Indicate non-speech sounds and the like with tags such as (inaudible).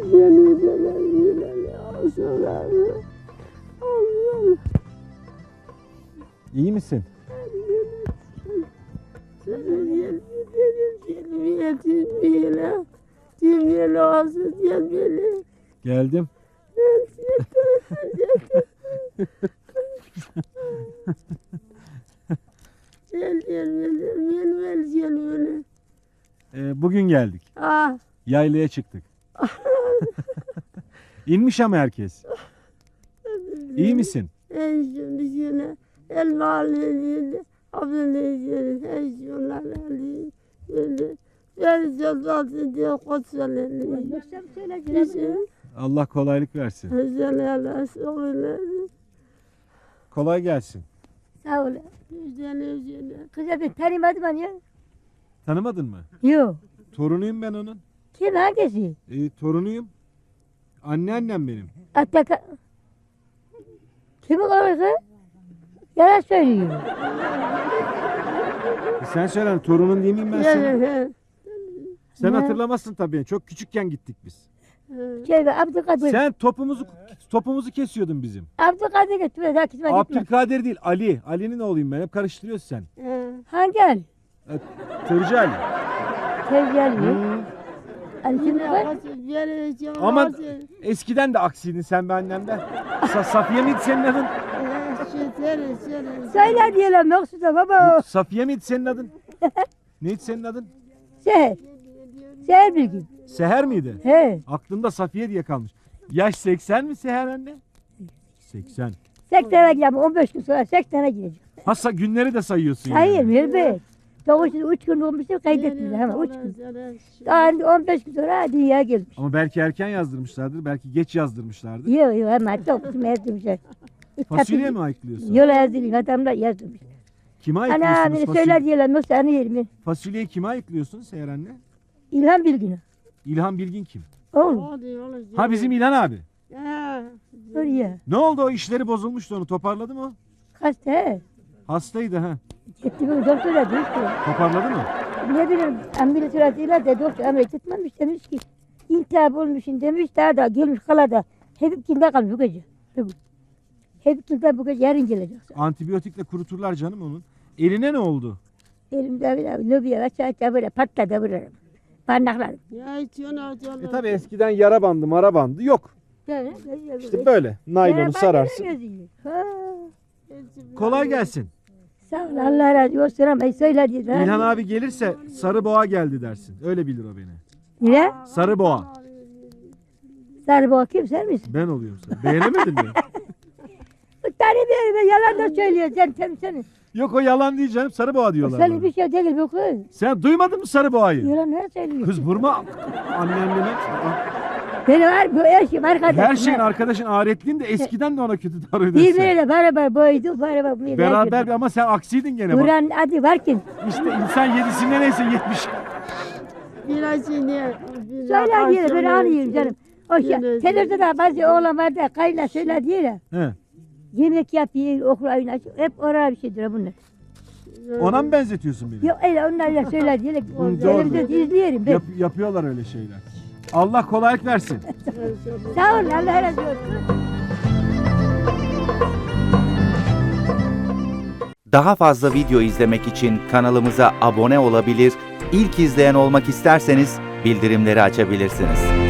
De yine alsınlar. Allah. İyi misin? Geldim. Gel gel gel gel gel gel gel. Ee, bugün geldik. Ah. Yaylaya çıktık. (laughs) (laughs) İnmiş ama herkes. İyi misin? En şimdi yine el mahalleli, abdüleyli, en şunlar eli, eli. Ben cezası diye koçsalı. Bizim Allah kolaylık versin. Kolay gelsin. Sağ ol. Güzel güzel. Kıza bir tanımadım ben ya. Tanımadın mı? Yok. Torunuyum ben onun. Kim hangisi? Ee, torunuyum. Anneannem benim. Ataka. Kim o kız? Yalan söylüyor. E sen söyle torunun değil miyim ben senin? Sen hatırlamazsın tabii. Çok küçükken gittik biz. Şey be Abdülkadir. Sen topumuzu topumuzu kesiyordun bizim. Abdülkadir götürüyor. Daha gitme gitme. Abdülkadir değil Ali. Ali'nin oğluyum ben. Hep karıştırıyorsun sen. Hangi Ali? E, Tırcı Ali. Sevgili. Hı. Ali kim var? Ama eskiden de aksiydin sen be annemden. Sa Safiye miydi senin adın? Söyle diyelim Meksuda baba. Safiye miydi senin adın? (laughs) Neydi senin adın? Seher. Seher bilgin. Seher miydi? He. Aklımda Safiye diye kalmış. Yaş 80 mi Seher anne? 80. 80'e gideceğim. 15 gün sonra 80'e gideceğim. Ha sa- günleri de sayıyorsun Hayır yani. Melbe. Doğuşu 3 gün olmuştu kaydettiler ama 3 gün. Daha hani 15 gün sonra dünyaya gelmiş. Ama belki erken yazdırmışlardır. Belki geç yazdırmışlardır. Yok yok hemen çok yazdırmışlar. (laughs) Fasulye mi ayıklıyorsun? Yol yazdırıyor adamlar yazdırmış. Kime Ana ayıklıyorsunuz beni fasulye? söyler diyelim yoksa anı yerim. Fasulyeyi kime ayıklıyorsun Seher anne? İlhan Bilgin'i. İlhan Bilgin kim? Oğlum Ha bizim İlhan abi. oraya. Ne oldu o işleri bozulmuştu onu toparladı mı? Hasta he. Hastaydı ha. Gitti bir doktora diyor ki. Toparladı mı? Ne bileyim ameliyat sırasıyla da doktor ameliyat etmemiş demiş ki. İltihap olmuşsun demiş daha da gelmiş kalada. Hep kilde kalmış bu gece. Hep kilde bu gece yarın gelecek. Antibiyotikle kuruturlar canım onun. Eline ne oldu? Elimde bir lobiye aşağı böyle patladı böyle. Parmaklarım. E tabi eskiden yara bandı mara bandı yok. Böyle, İşte böyle naylonu sararsın. Ha. Kolay gelsin. Sağ ol Allah razı olsun ama. İlhan abi gelirse sarı boğa geldi dersin. Öyle bilir o beni. Ne? Sarı boğa. Sarı boğa kim sen misin? Ben oluyorum sen. Beğenemedin mi? (laughs) Bir bir yalan da söylüyor sen sen. Yok o yalan değil canım. Sarı boğa diyorlar. Sen bana. bir şey değil bu kız. Sen duymadın mı sarı boğayı? Yalan ne söylüyor? Kız vurma annenle. Benim var bu eşim arkadaşım. Her şeyin arkadaşın ahiretliğin de eskiden de ona kötü davranıyordun Bir sen. böyle beraber boydu beraber bir Beraber bir- ama sen aksiydin gene bak. Buranın adı var ki. İşte insan yedisinde neyse yetmiş. Söyle diye ben anlıyorum canım. O şey, Yine- televizyonda bazı oğlan var da kayla söyle diye de. He. Yemek yapıyor, okul açıyor. Hep oraya bir şeydir bunlar. Ona mı benzetiyorsun beni? Yok öyle onlarla söyle diye. doğru. Televizyon izliyorum ben. Yap- yapıyorlar öyle şeyler. Allah kolaylık versin. Sağ ol Allah razı olsun. Daha fazla video izlemek için kanalımıza abone olabilir, ilk izleyen olmak isterseniz bildirimleri açabilirsiniz.